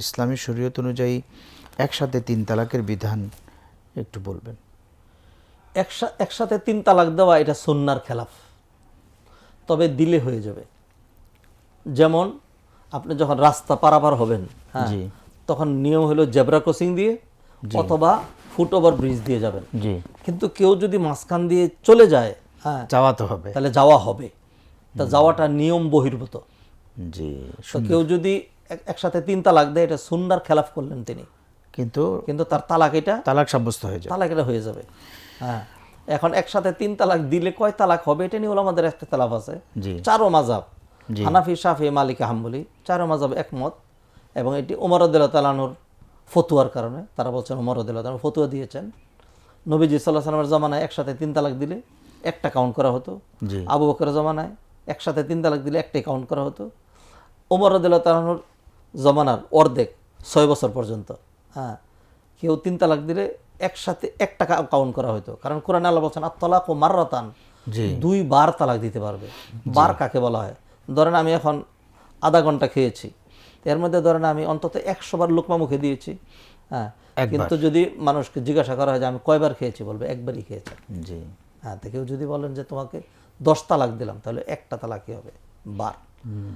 ইসলামী শরীয়ত অনুযায়ী একসাথে তিন তালাকের বিধান একটু বলবেন। একসা- একসাথে তিন তালাক দেওয়া এটা সন্ন্যার খেলাফ। তবে দিলে হয়ে যাবে। যেমন আপনি যখন রাস্তা পারাপার হবেন হ্যাঁ তখন নিয়ম হলো জেব্রা ক্রসিং দিয়ে অথবা ফুট ওভার ব্রিজ দিয়ে যাবেন। জি। কিন্তু কেউ যদি মাঝখান দিয়ে চলে যায় হ্যাঁ যাওয়া তো হবে। তাহলে যাওয়া হবে। তা যাওয়াটা নিয়ম বহির্ভূত। জি কেউ যদি একসাথে তিন তালাক দেয় এটা সুন্নার খেলাফ করলেন তিনি। কিন্তু কিন্তু তার তালাক এটা তালাক সাব্যস্ত হয়ে যায় তালাক এটা হয়ে যাবে। হ্যাঁ। এখন একসাথে তিন তালাক দিলে কয় তালাক হবে? এটা নিয়ে আমাদের একটা তালাফ আছে। চারো মাজাব। হানাফি শাফি মালিক হাম্বলি চারো মাজাব একমত এবং এটি উমর তালানুর ফতুয়ার কারণে। তারা বলছেন উমর তালানু ফতুয়া দিয়েছেন। নবীজি সাল্লাহ সাল্লামের জমানায় একসাথে তিন তালাক দিলে একটা কাউন্ট করা হতো। আবু বকরের জমানায় একসাথে তিন তালাক দিলে একটাই কাউন্ট করা হতো। ওমর রদুল্লাহ তালানুর জমানার অর্ধেক ছয় বছর পর্যন্ত। হ্যাঁ কেউ তিন তালাক দিলে একসাথে এক টাকা কাউন্ট করা হতো কারণ কোরআন আল্লাহ বলছেন আত্তলাক ও মাররাতান দুই বার তালাক দিতে পারবে। বার কাকে বলা হয়? ধরেন আমি এখন আধা ঘণ্টা খেয়েছি। এর মধ্যে ধরেন আমি অন্তত একশো বার লোকমা মুখে দিয়েছি। হ্যাঁ। কিন্তু যদি মানুষকে জিজ্ঞাসা করা হয় যে আমি কয়বার খেয়েছি? বলবে একবারই খেয়েছি। জি। হ্যাঁ তো কেউ যদি বলেন যে তোমাকে দশ তালাক দিলাম তাহলে একটা তালাকই হবে বার।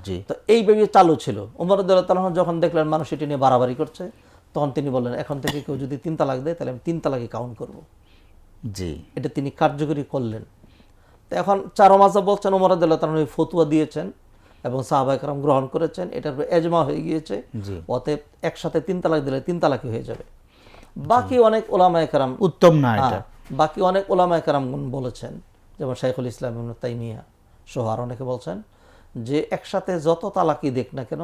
জি। তো এইভাবে চালু ছিল। উমর তালাহ যখন দেখলেন মানুষ এটি নিয়ে বাড়াবাড়ি করছে তখন তিনি বললেন এখন থেকে কেউ যদি তিন তালাক দেয় তাহলে আমি তিন তালাকই কাউন্ট করব। জি। এটা তিনি কার্যকরী করলেন। তো এখন চারো মাজা বলছেন উমর তালাহ ওই ফতুয়া দিয়েছেন এবং সাহাবাহাম গ্রহণ করেছেন। এটার এজমা হয়ে গিয়েছে। জি। অতএব একসাথে তিন তালাক দিলে তিন তালাকই হয়ে যাবে। বাকি অনেক ওলামা একরাম উত্তম না এটা। হ্যাঁ, বাকি অনেক ওলামা একরাম বলেছেন যেমন শাইখুল ইসলাম ইবনে তাইমিয়া সহ আর অনেকে বলছেন যে একসাথে যত তালাকি দেখ না কেন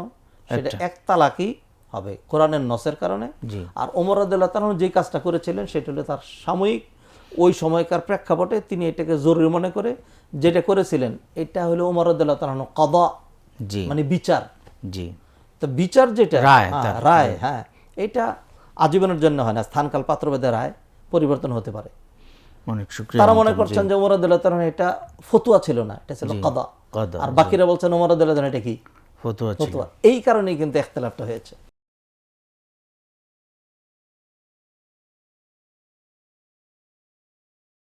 সেটা এক তালাকই হবে কোরআনের নসের কারণে। আর ওমর আদুল্লাহ তালন যে কাজটা করেছিলেন সেটা হলো তার সাময়িক ওই সময়কার প্রেক্ষাপটে তিনি এটাকে জরুরি মনে করে যেটা করেছিলেন এটা হলো ওমর আদুল্লাহ তালন কদা জি। মানে বিচার। জি। তো বিচার যেটা রায় হ্যাঁ, রায় হ্যাঁ এটা আজীবনের জন্য হয় না স্থানকাল পাত্রভেদে রায় পরিবর্তন হতে পারে। অনেক তারা মনে করছেন যে ওমর আদুল্লাহ তালন এটা ফতুয়া ছিল না এটা ছিল কদা। আর বাকিরা বলছেন ওমর আদুল্লাহ তালন এটা কি? ফতোয়া এই কারণেই কিন্তু একতলাপটা হয়েছে।